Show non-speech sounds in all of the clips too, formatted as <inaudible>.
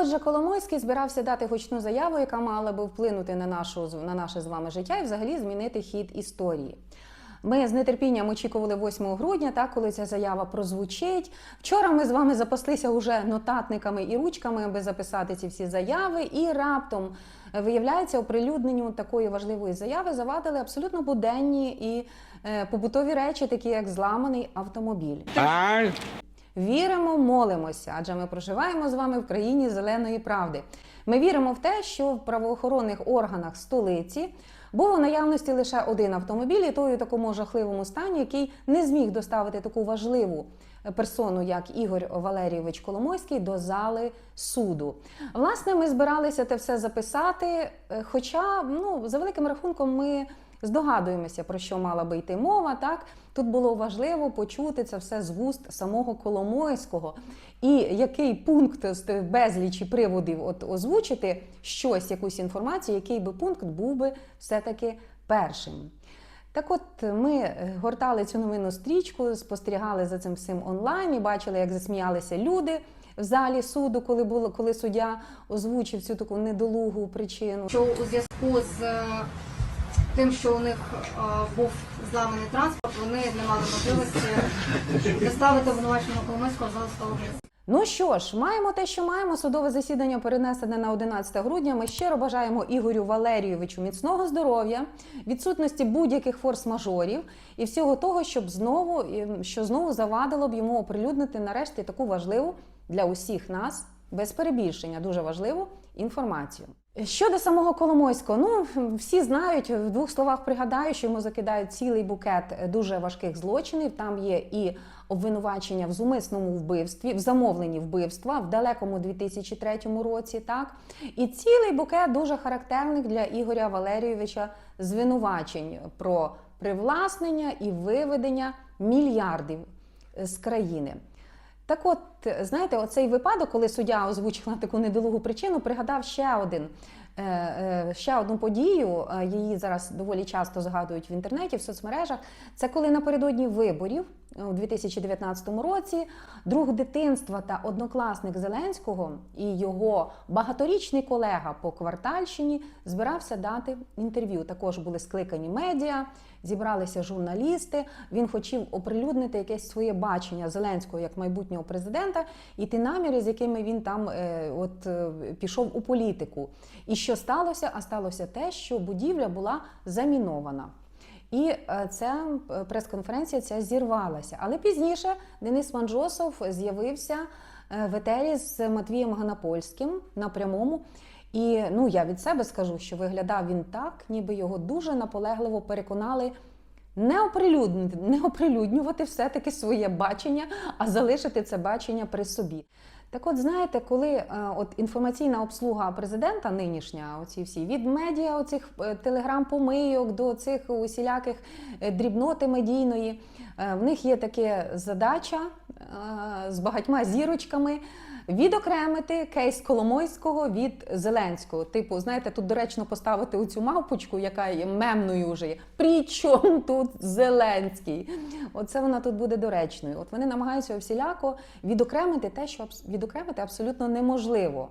Отже, Коломойський збирався дати гучну заяву, яка мала би вплинути на нашу на наше з вами життя і взагалі змінити хід історії. Ми з нетерпінням очікували 8 грудня, так, коли ця заява прозвучить. Вчора ми з вами запаслися уже нотатниками і ручками, аби записати ці всі заяви. І раптом е, виявляється, оприлюдненню такої важливої заяви завадили абсолютно буденні і е, побутові речі, такі як зламаний автомобіль. Віримо, молимося, адже ми проживаємо з вами в країні зеленої правди. Ми віримо в те, що в правоохоронних органах столиці був у наявності лише один автомобіль, і той у такому жахливому стані, який не зміг доставити таку важливу персону, як Ігор Валерійович Коломойський, до зали суду. Власне, ми збиралися те все записати. е, Хоча, ну, за великим рахунком, ми. Здогадуємося, про що мала би йти мова. Так тут було важливо почути це все з вуст самого Коломойського, і який пункт з безлічі приводів от озвучити щось, якусь інформацію, який би пункт був би все-таки першим. Так от ми е, гортали цю новинну стрічку, спостерігали за цим всім онлайн і бачили, як засміялися люди в залі суду, коли було коли суддя озвучив цю таку недолугу причину. що у зв'язку з е, тим, що у них е, був зламаний транспорт, вони не мали можливості доставити обвинуваченого Коломойського в зал судового Ну що ж, маємо те, що маємо. Судове засідання перенесене на 11 грудня. Ми щиро бажаємо Ігорю Валерійовичу міцного здоров'я, відсутності будь-яких форс-мажорів і всього того, щоб знову що знову завадило б йому оприлюднити нарешті таку важливу для усіх нас без перебільшення, дуже важливу інформацію. Щодо самого Коломойського, ну всі знають в двох словах. Пригадаю, що йому закидають цілий букет дуже важких злочинів. Там є і обвинувачення в зумисному вбивстві, в замовленні вбивства в далекому 2003 році. Так і цілий букет дуже характерних для Ігоря Валерійовича звинувачень про привласнення і виведення мільярдів з країни. Так от, знаєте, оцей випадок, коли суддя озвучила таку недолугу причину, пригадав ще один. е, е, Ще одну подію, е, її зараз доволі часто згадують в інтернеті, в соцмережах. Це коли напередодні виборів у 2019 році друг дитинства та однокласник Зеленського і його багаторічний колега по квартальщині збирався дати інтерв'ю. Також були скликані медіа, зібралися журналісти. Він хотів оприлюднити якесь своє бачення Зеленського як майбутнього президента і ті наміри, з якими він там е, от е, пішов у політику. І що сталося? А сталося те, що будівля була замінована. І е, ця е, прес-конференція ця зірвалася. Але пізніше Денис Манджосов з'явився е, в етері з Матвієм Ганапольським на прямому. І ну я від себе скажу, що виглядав він так, ніби його дуже наполегливо переконали не оприлюднити, не оприлюднювати все-таки своє бачення, а залишити це бачення при собі. Так от, знаєте, коли е, от інформаційна обслуга президента нинішня, оці всі від медіа, оцих е, телеграм-помийок до цих усіляких е, дрібноти медійної, в них є таке задача з багатьма зірочками відокремити кейс Коломойського від Зеленського. Типу, знаєте, тут доречно поставити у цю мавпочку, яка є мемною вже є. При чому тут Зеленський? Оце вона тут буде доречною. От вони намагаються всіляко відокремити те, що відокремити абсолютно неможливо.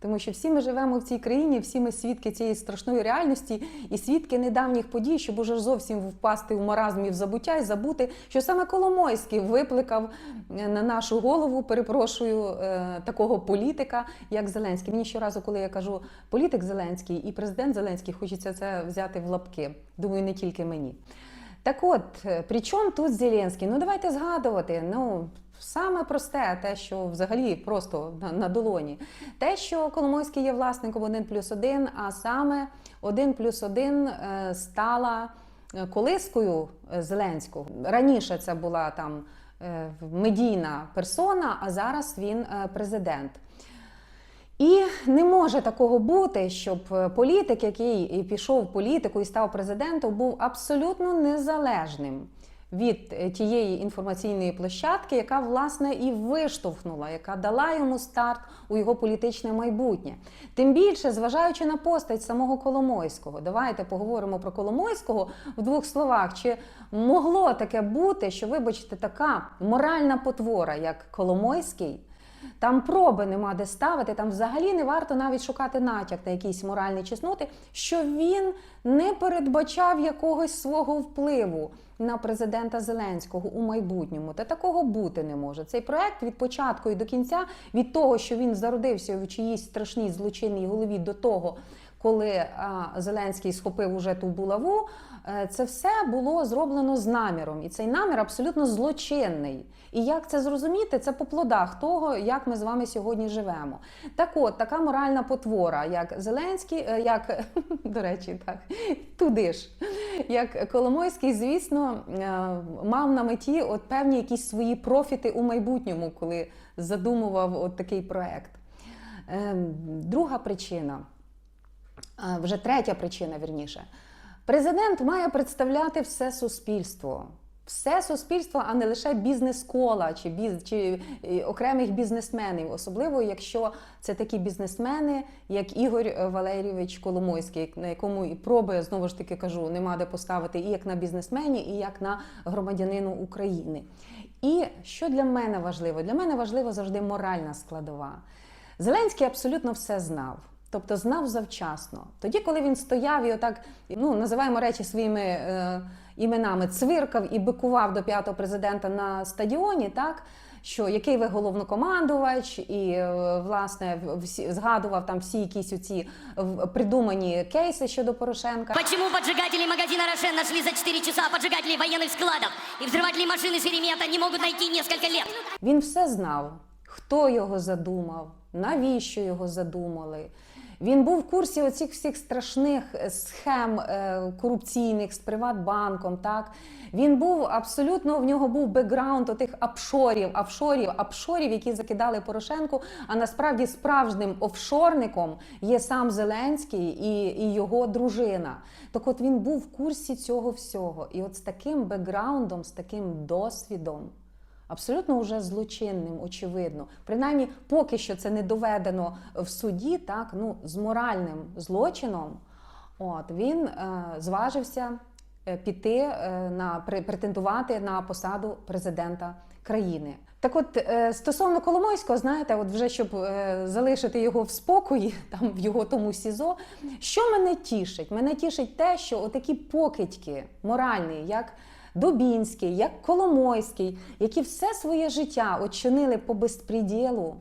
Тому що всі ми живемо в цій країні, всі ми свідки цієї страшної реальності і свідки недавніх подій, щоб уже зовсім впасти в маразм і в забуття і забути, що саме Коломойський викликав е, на нашу голову, перепрошую, е, такого політика, як Зеленський. Мені щоразу, коли я кажу політик Зеленський і президент Зеленський, хочеться це взяти в лапки. Думаю, не тільки мені. Так от, е, при чому тут Зеленський? Ну давайте згадувати. Ну, саме просте, те, що взагалі просто на, на долоні. Те, що Коломойський є власником 1 плюс 1, а саме 1 плюс 1 е, стала е, колискою е, Зеленського. Раніше це була там медійна персона, а зараз він президент. І не може такого бути, щоб політик, який пішов в політику і став президентом, був абсолютно незалежним від е, тієї інформаційної площадки, яка власне і виштовхнула, яка дала йому старт у його політичне майбутнє. Тим більше, зважаючи на постать самого Коломойського, давайте поговоримо про Коломойського в двох словах. Чи могло таке бути, що, вибачте, така моральна потвора, як Коломойський? Там проби нема де ставити, там взагалі не варто навіть шукати натяк на якісь моральні чесноти, що він не передбачав якогось свого впливу на президента Зеленського у майбутньому. Та такого бути не може. Цей проект від початку і до кінця, від того, що він зародився в чиїсь страшній злочинній голові, до того, коли а, Зеленський схопив уже ту булаву, це все було зроблено з наміром, і цей намір абсолютно злочинний. І як це зрозуміти? Це по плодах того, як ми з вами сьогодні живемо. Так от, така моральна потвора, як Зеленський, е, як <laughs> до речі, так туди ж, як Коломойський, звісно, е, мав на меті от певні якісь свої профіти у майбутньому, коли задумував от такий проект. Ем, Друга причина. Вже третя причина, вірніше. Президент має представляти все суспільство. Все суспільство, а не лише бізнес-кола чи, біз, чи е, окремих бізнесменів, особливо якщо це такі бізнесмени, як Ігор Валерійович Коломойський, на якому і проби, знову ж таки кажу, нема де поставити і як на бізнесмені, і як на громадянину України. І що для мене важливо? Для мене важлива завжди моральна складова. Зеленський абсолютно все знав Тобто знав завчасно. Тоді, коли він стояв і отак, ну називаємо речі своїми е, іменами, цвиркав і бикував до п'ятого президента на стадіоні, так що який ви головнокомандувач, і е, власне всі згадував там всі якісь оці в- придумані кейси щодо Порошенка. Почему поджигатели магазина «Рошен» нашли за 4 часа поджигателей военных складов и взрыватели машины Шеремета не могут найти несколько лет? Він все знав, хто його задумав, навіщо його задумали. Він був в курсі оцих всіх страшних е, схем е, корупційних з Приватбанком. Так він був абсолютно в нього був бекграунд отих апшорів, офшорів, апшорів, які закидали Порошенку. А насправді справжнім офшорником є сам Зеленський і, і його дружина. Так, от він був в курсі цього всього. І от з таким бекграундом, з таким досвідом абсолютно вже злочинним, очевидно. Принаймні, поки що це не доведено в суді, так ну з моральним злочином. От він е, зважився е, піти е, на пре- претендувати на посаду президента країни. Так, от е, стосовно Коломойського, знаєте, от вже щоб е, залишити його в спокої, <laughs> там в його тому СІЗО, що мене тішить? Мене тішить те, що отакі покидьки моральні, як Дубінський, як Коломойський, які все своє життя очинили по безпреділу,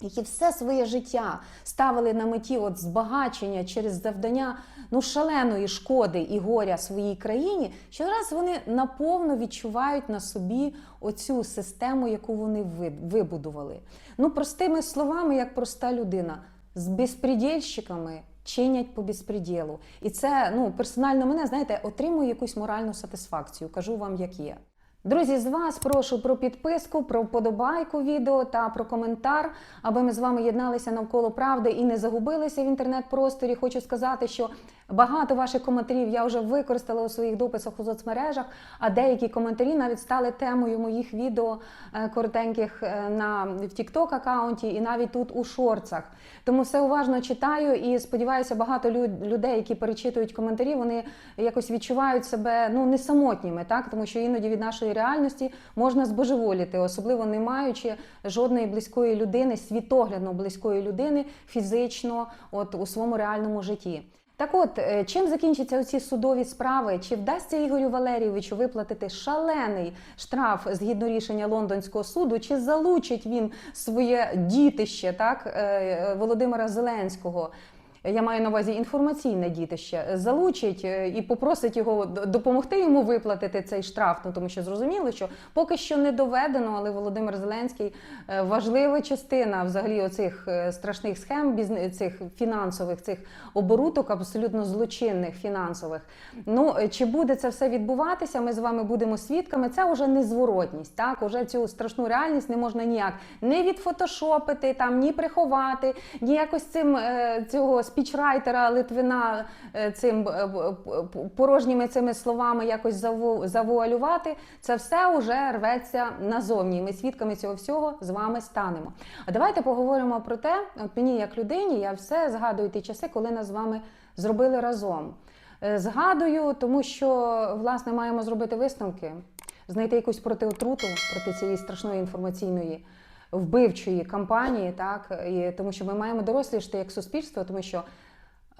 які все своє життя ставили на меті от збагачення через завдання ну, шаленої шкоди і горя своїй країні, щораз вони наповно відчувають на собі оцю систему, яку вони вибудували. Ну, простими словами, як проста людина, з безпредельщиками чинять по безпреділу. І це ну, персонально мене, знаєте, отримує якусь моральну сатисфакцію. Кажу вам, як є. Друзі, з вас прошу про підписку, про вподобайку відео та про коментар, аби ми з вами єдналися навколо правди і не загубилися в інтернет-просторі. Хочу сказати, що багато ваших коментарів я вже використала у своїх дописах у соцмережах, а деякі коментарі навіть стали темою моїх відео е, коротеньких е, на в TikTok аккаунті і навіть тут у шорцах. Тому все уважно читаю і сподіваюся, багато лю- людей, які перечитують коментарі, вони якось відчувають себе ну не самотніми, так тому що іноді від нашої реальності можна збожеволіти, особливо не маючи жодної близької людини, світоглядно близької людини фізично, от у своєму реальному житті. Так от, е, чим закінчаться оці судові справи? Чи вдасться Ігорю Валерійовичу виплатити шалений штраф згідно рішення лондонського суду? Чи залучить він своє дітище, так е, Володимира Зеленського? Я маю на увазі інформаційне дітище, залучить е, і попросить його допомогти йому виплатити цей штраф. Ну тому що зрозуміло, що поки що не доведено, але Володимир Зеленський е, важлива частина взагалі оцих е, страшних схем, цих фінансових, цих оборудок, абсолютно злочинних фінансових. Ну чи буде це все відбуватися? Ми з вами будемо свідками. Це вже незворотність. Так, уже цю страшну реальність не можна ніяк не відфотошопити, там ні приховати, ні якось цим цього спічрайтера Литвина е, цим е, п- порожніми цими словами якось завуалювати. Це все вже рветься назовні. Ми свідками цього всього з вами станемо. А давайте поговоримо про те, от мені як людині, я все згадую ті часи, коли нас з вами зробили разом. Е, Згадую, тому що власне маємо зробити висновки, знайти якусь протиотруту проти цієї страшної інформаційної вбивчої кампанії, так і тому, що ми маємо дорослішати як суспільство, тому що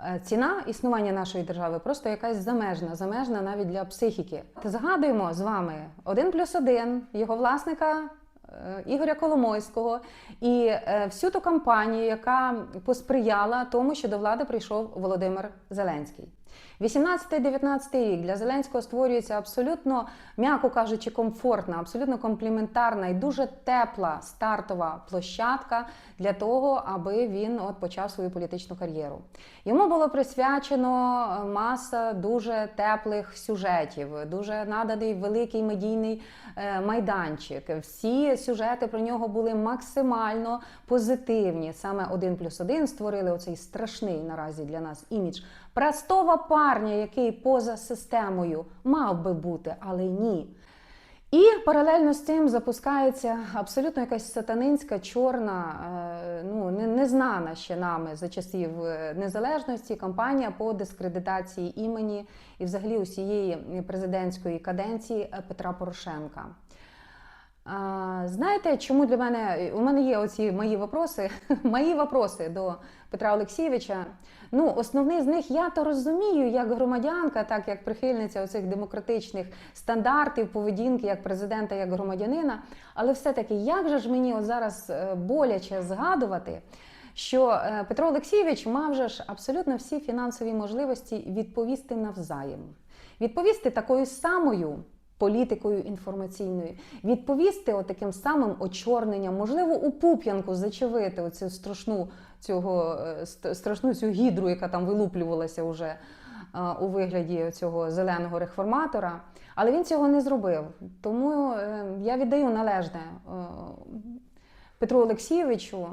е, ціна існування нашої держави просто якась замежна, замежна навіть для психіки. Згадуємо з вами один плюс один його власника. е, Ігоря Коломойського і е, всю ту кампанію, яка посприяла тому, що до влади прийшов Володимир Зеленський. 18-19 рік для Зеленського створюється абсолютно, м'яко кажучи, комфортна, абсолютно компліментарна і дуже тепла стартова площадка для того, аби він от почав свою політичну кар'єру. Йому було присвячено е, маса дуже теплих сюжетів, дуже наданий великий медійний е, майданчик. Всі сюжети про нього були максимально позитивні. Саме один плюс один створили оцей страшний наразі для нас імідж простого парня, який поза системою мав би бути, але ні. І паралельно з цим запускається абсолютно якась сатанинська, чорна, е, ну незнана ще нами за часів е, незалежності кампанія по дискредитації імені і взагалі усієї президентської каденції е, Петра Порошенка. А, знаєте, чому для мене у мене є оці мої вопроси, <laughs> мої вопроси до Петра Олексійовича. Ну, основний з них я то розумію як громадянка, так як прихильниця оцих демократичних стандартів, поведінки як президента, як громадянина. Але все-таки, як же ж мені от зараз е, боляче згадувати, що е, Петро Олексійович мав же ж абсолютно всі фінансові можливості відповісти навзаєм, відповісти такою самою політикою інформаційною, відповісти отаким самим очорненням, можливо, у пуп'янку зачавити оцю страшну цього е, страшну цю гідру, яка там вилуплювалася вже е, у вигляді цього зеленого реформатора. Але він цього не зробив. Тому е, я віддаю належне Петру Олексійовичу.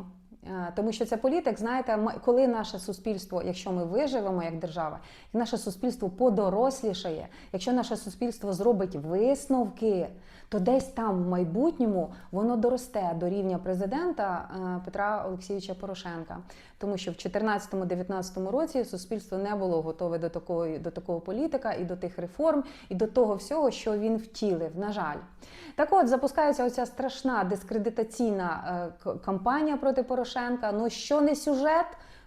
Е, Тому що це політик, знаєте, коли наше суспільство, якщо ми виживемо як держава, і наше суспільство подорослішає, якщо наше суспільство зробить висновки, то десь там в майбутньому воно доросте до рівня президента е, Петра Олексійовича Порошенка. Тому що в 2014-2019 році суспільство не було готове до такої до такого політика і до тих реформ, і до того всього, що він втілив. На жаль, так от запускається оця страшна дискредитаційна е, кампанія проти Порошенка. Ну що не сюжет.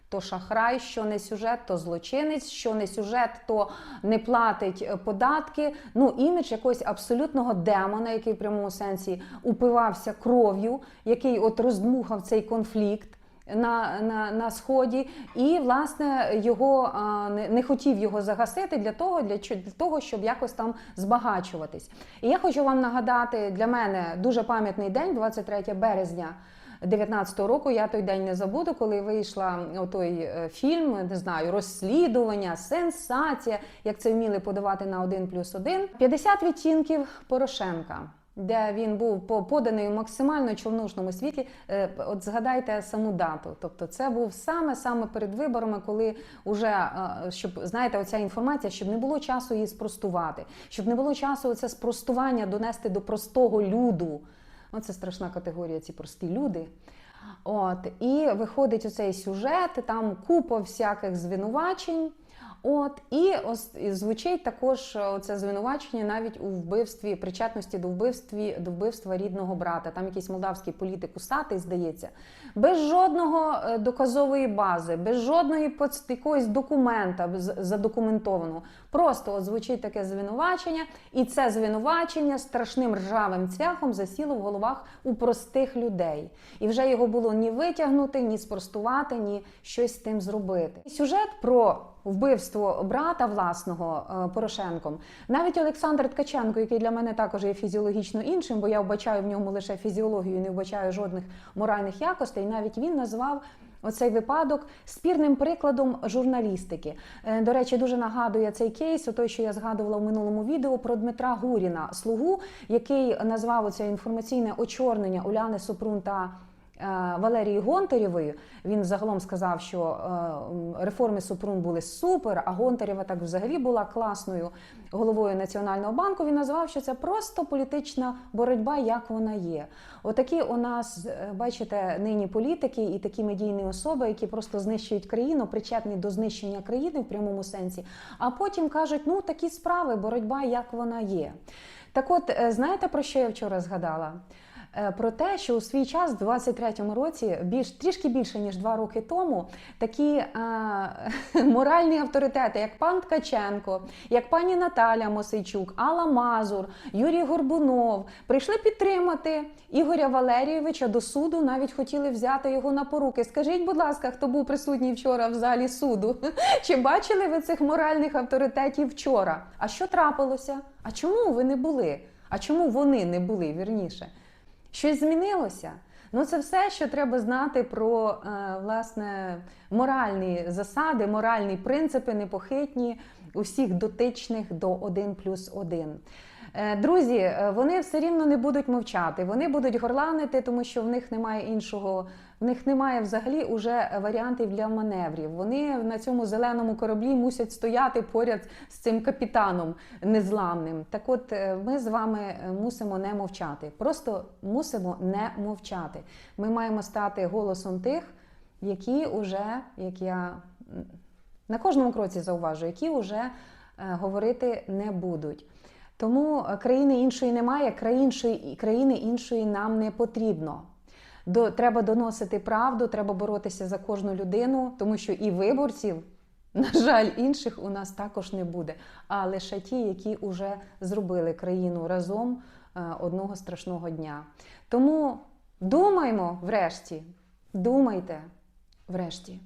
То шахрай, що не сюжет, то злочинець, що не сюжет, то не платить е, податки. Ну, імідж якогось абсолютного демона, який в прямому сенсі упивався кров'ю, який от роздмухав цей конфлікт. На, на, на сході, і власне його а, не, не хотів його загасити для того, для, для того, щоб якось там збагачуватись. І я хочу вам нагадати для мене дуже пам'ятний день, 23 березня 19-го року. Я той день не забуду, коли вийшла той е, фільм, не знаю, розслідування, сенсація, як це вміли подавати на 1 плюс 1. 50 відтінків Порошенка. Де він був по- поданий у максимально човнушному світлі. Е, От згадайте саму дату. Тобто, це був саме саме перед виборами, коли уже е, щоб знаєте, оця інформація, щоб не було часу її спростувати, щоб не було часу це спростування донести до простого люду. Ну, це страшна категорія, ці прості люди. От, і виходить оцей сюжет, там купа всяких звинувачень. От, і, ос, і звучить також е, це звинувачення навіть у вбивстві, причетності до вбивстві, до вбивства рідного брата. Там якийсь молдавський політик усатий, здається, без жодного е, доказової бази, без жодної якогось документа задокументованого. Просто от звучить таке звинувачення, і це звинувачення страшним ржавим цвяхом засіло в головах у простих людей. І вже його було ні витягнути, ні спростувати, ні щось з тим зробити. Сюжет про вбивство брата власного е, Порошенком. Навіть Олександр Ткаченко, який для мене також є фізіологічно іншим, бо я вбачаю в ньому лише фізіологію, не вбачаю жодних моральних якостей. Навіть він назвав. Оцей випадок спірним прикладом журналістики. Е, До речі, дуже нагадує цей кейс, той, що я згадувала в минулому відео про Дмитра Гуріна, слугу, який назвав оце інформаційне очорнення Уляни Супрун та Валерії Гонтарєвої. Він загалом сказав, що е, реформи Супрун були супер, а Гонтарєва так взагалі була класною головою Національного банку. Він назвав, що це просто політична боротьба, як вона є. Отакі у нас, е, бачите, нині політики і такі медійні особи, які просто знищують країну, причетні до знищення країни в прямому сенсі, а потім кажуть, ну такі справи, боротьба, як вона є. Так от, е, знаєте, про що я вчора згадала? Е, про те, що у свій час, в 23-му році, більш трішки більше ніж два роки тому, такі е, <laughs> моральні авторитети, як пан Ткаченко, як пані Наталя Мосейчук, Алла Мазур, Юрій Горбунов, прийшли підтримати Ігоря Валерійовича до суду, навіть хотіли взяти його на поруки. Скажіть, будь ласка, хто був присутній вчора в залі суду? <laughs> Чи бачили ви цих моральних авторитетів вчора? А що трапилося? А чому ви не були? А чому вони не були вірніше? Щось змінилося? Ну, це все, що треба знати про е, власне моральні засади, моральні принципи непохитні усіх дотичних до 1 плюс 1. Е, Друзі, е, вони все рівно не будуть мовчати, вони будуть горланити, тому що в них немає іншого, в них немає взагалі уже варіантів для маневрів. Вони на цьому зеленому кораблі мусять стояти поряд з цим капітаном незламним. Так от е, ми з вами е, мусимо не мовчати. Просто мусимо не мовчати. Ми маємо стати голосом тих, які вже, як я на кожному кроці зауважу, які вже е, говорити не будуть. Тому країни іншої немає, країни іншої нам не потрібно. До, треба доносити правду, треба боротися за кожну людину, тому що і виборців, на жаль, інших у нас також не буде, а лише ті, які вже зробили країну разом е, одного страшного дня. Тому думаймо врешті, думайте врешті.